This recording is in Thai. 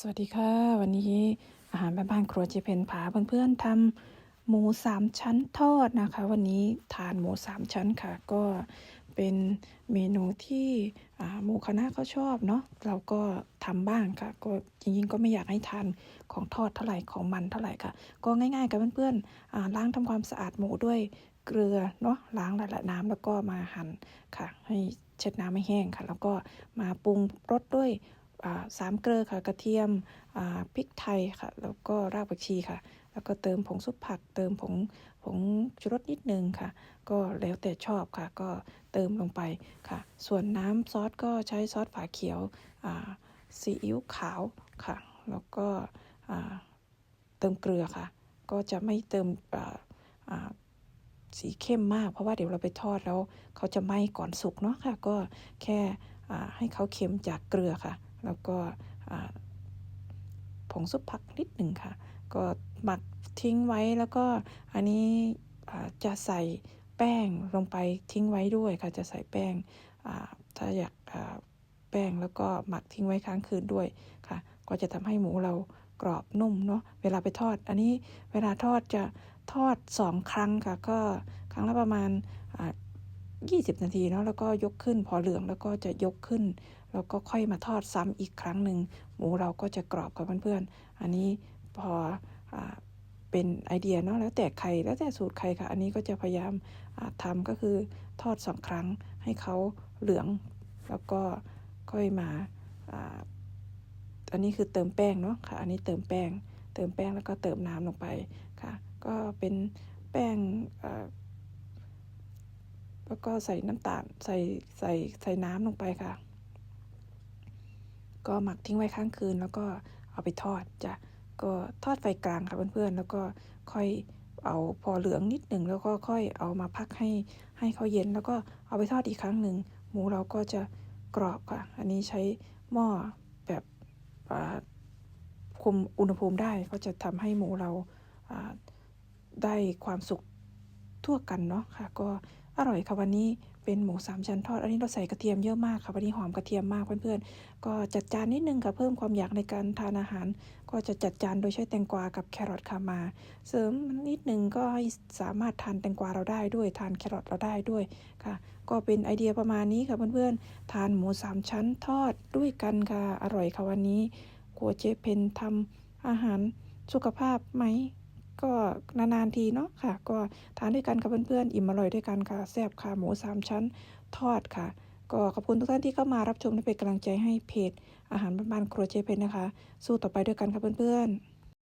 สวัสดีค่ะ วันนี้อาหารบ้านๆครัวเจเพนพาเพื่อนๆทำหมูสามชั้นทอดนะคะ วันนี้ทานหมูสามชั้นค่ะ ก็เป็นเมนูที่หมูคณะเขาชอบเนาะเราก็ทำบ้างค่ะ ก็จริงๆก็ไม่อยากให้ทานของทอดเท่าไหร่ของมันเท่าไหร่ค่ะ ก็ง่ายๆกับเพื่อนๆล้างทำความสะอาดหมูด้วยเกลือเนาะล้างละละน้ำแล้วก็มาหั่นค่ะ ให้เช็ดน้ำให้แห้งค่ะ แล้วก็มาปรุงรสด้วย สามเกลือค่ะ กระเทียมพริกไทยค่ะ แล้วก็รากผักชีค่ะ แล้วก็เติมผงซุปผัก เติมผงผงชูรสนิดนึงค่ะ ก็แล้วแต่ชอบค่ะ ก็เติมลงไปค่ะ ส่วนน้ำซอสก็ใช้ซอสฝาเขียวซีอิ๊วขาวค่ะ แล้วก็เติมเกลือค่ะ ก็จะไม่เติมสีเข้มมาก เพราะว่าเดี๋ยวเราไปทอดแล้วเขาจะไหม้ก่อนสุกเนาะค่ะ ก็แค่ให้เขาเค็มจากเกลือค่ะ แล้วก็ผงซุปผักนิดหนึ่งค่ะ ก็หมักทิ้งไว้แล้วก็อันนี้จะใส่แป้งลงไปทิ้งไว้ด้วยค่ะ จะใส่แป้งถ้าอยากแป้งแล้วก็หมักทิ้งไว้ค้างคืนด้วยค่ะ ก็จะทำให้หมูเรากรอบนุ่มเนาะ เวลาไปทอด อันนี้เวลาทอดจะทอดสองครั้งค่ะ ก็ครั้งละประมาณ 20 นาทีเนาะแล้วก็ยกขึ้นพอเหลืองแล้วก็จะยกขึ้น แล้วก็ค่อยมาทอดซ้ำอีกครั้งหนึ่งหมูเราก็จะกรอบกับเพื่อนๆอันนี้พออเป็นไอเดียเนาะแล้วแต่ใครแล้วแต่สูตรใครค่ะ อันนี้ก็จะพยายามอ่าทำก็คือทอดสองครั้งให้เขาเหลือง แล้วก็ค่อยมาอันนี้คือเติมแป้งเนาะค่ะ อันนี้เติมแป้ง เติมแป้งแล้วก็เติมน้ำลงไปค่ะ ก็เป็นแป้งอ แล้วก็ใส่น้ำตาลใส่ใส่ใส่น้ำลงไปค่ะ ก็หมักทิ้งไว้ค้างคืน แล้วก็เอาไปทอดจ้ะก็ทอดไฟกลางค่ะเพื่อนๆแล้วก็ค่อยเอาพอเหลืองนิดหนึ่งแล้วก็ค่อยเอามาพักให้ให้เขาเย็น แล้วก็เอาไปทอดอีกครั้งหนึ่งหมูเราก็จะกรอบค่ะ อันนี้ใช้หม้อแบบคุมอุณหภูมิได้ก็จะทำให้หมูเราอ่าได้ความสุก ทั่วกันเนาะค่ะ ก็อร่อยค่ะวันนี้เป็นหมูสามชั้นทอด อันนี้เราใส่กระเทียมเยอะมากค่ะ วันนี้หอมกระเทียมมากเพื่อนๆ ก็จัดจานนิดนึงค่ะเพิ่มความอยากในการทานอาหาร ก็จะจัดจานโดยใช้แตงกวากับแครอทค่ะมา เสริมนิดนึงก็ให้สามารถทานแตงกวาเราได้ด้วยทานแครอทเราได้ด้วยค่ะ ก็เป็นไอเดียประมาณนี้ค่ะเพื่อนๆ ทานหมูสามชั้นทอดด้วยกันค่ะ อร่อยค่ะวันนี้ครัวเจเพนทำอาหารสุขภาพไหม ก็นานๆทีเนาะค่ะ ก็ทานด้วยกันกับเพื่อนๆ อิ่มอร่อยด้วยกันค่ะแซ่บค่ะหมูสามชั้นทอดค่ะ ก็ขอบคุณทุกท่านที่เข้ามารับชมและเป็นกำลังใจให้เพจ อาหารบ้านๆครัวเจเพนนะคะ สู้ต่อไปด้วยกันค่ะเพื่อนๆ